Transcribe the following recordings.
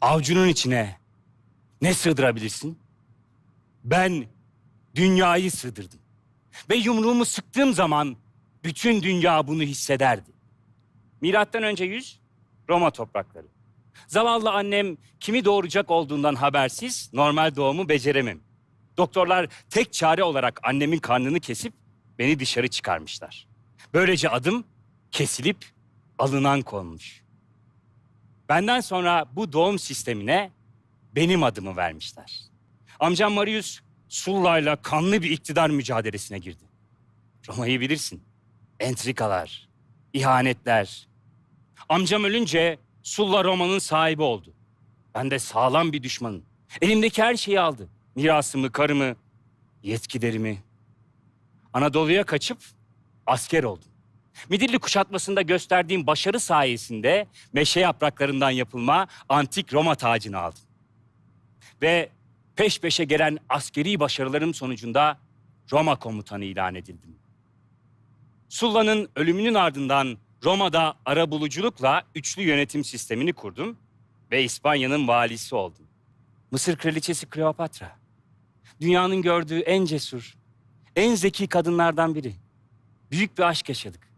Avcunun içine ne sığdırabilirsin? Ben dünyayı sığdırdım. Ve yumruğumu sıktığım zaman bütün dünya bunu hissederdi. Milattan önce 100 Roma toprakları. Zavallı annem kimi doğuracak olduğundan habersiz normal doğumu beceremem. Doktorlar tek çare olarak annemin karnını kesip beni dışarı çıkarmışlar. Böylece adım kesilip alınan konmuş. Benden sonra bu doğum sistemine benim adımı vermişler. Amcam Marius Sulla'yla kanlı bir iktidar mücadelesine girdi. Roma'yı bilirsin. Entrikalar, ihanetler. Amcam ölünce Sulla Roma'nın sahibi oldu. Ben de sağlam bir düşmanım. Elimdeki her şeyi aldı. Mirasımı, karımı, yetkilerimi. Anadolu'ya kaçıp asker oldum. Midilli kuşatmasında gösterdiğim başarı sayesinde meşe yapraklarından yapılma antik Roma tacını aldım. Ve peş peşe gelen askeri başarılarım sonucunda Roma komutanı ilan edildim. Sulla'nın ölümünün ardından Roma'da arabuluculukla üçlü yönetim sistemini kurdum ve İspanya'nın valisi oldum. Mısır kraliçesi Kleopatra. Dünyanın gördüğü en cesur, en zeki kadınlardan biri. Büyük bir aşk yaşadık.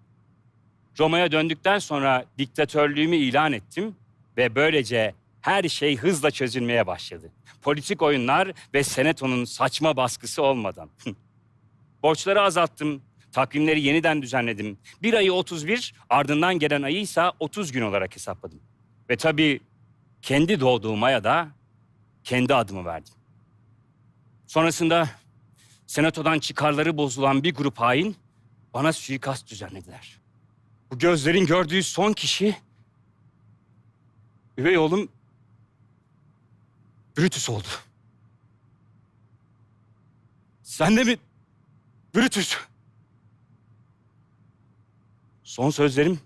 Roma'ya döndükten sonra diktatörlüğümü ilan ettim ve böylece her şey hızla çözülmeye başladı. Politik oyunlar ve senatonun saçma baskısı olmadan. Borçları azalttım, takvimleri yeniden düzenledim. Bir ayı 31, ardından gelen ayı ise 30 gün olarak hesapladım. Ve tabii kendi doğduğum aya da kendi adımı verdim. Sonrasında senatodan çıkarları bozulan bir grup hain bana suikast düzenlediler. Bu gözlerin gördüğü son kişi üvey oğlum Brutus oldu. Sen de mi Brutus? Son sözlerim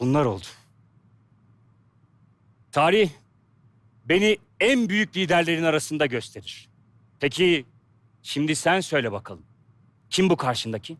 bunlar oldu. Tarih beni en büyük liderlerin arasında gösterir. Peki şimdi sen söyle bakalım. Kim bu karşındaki?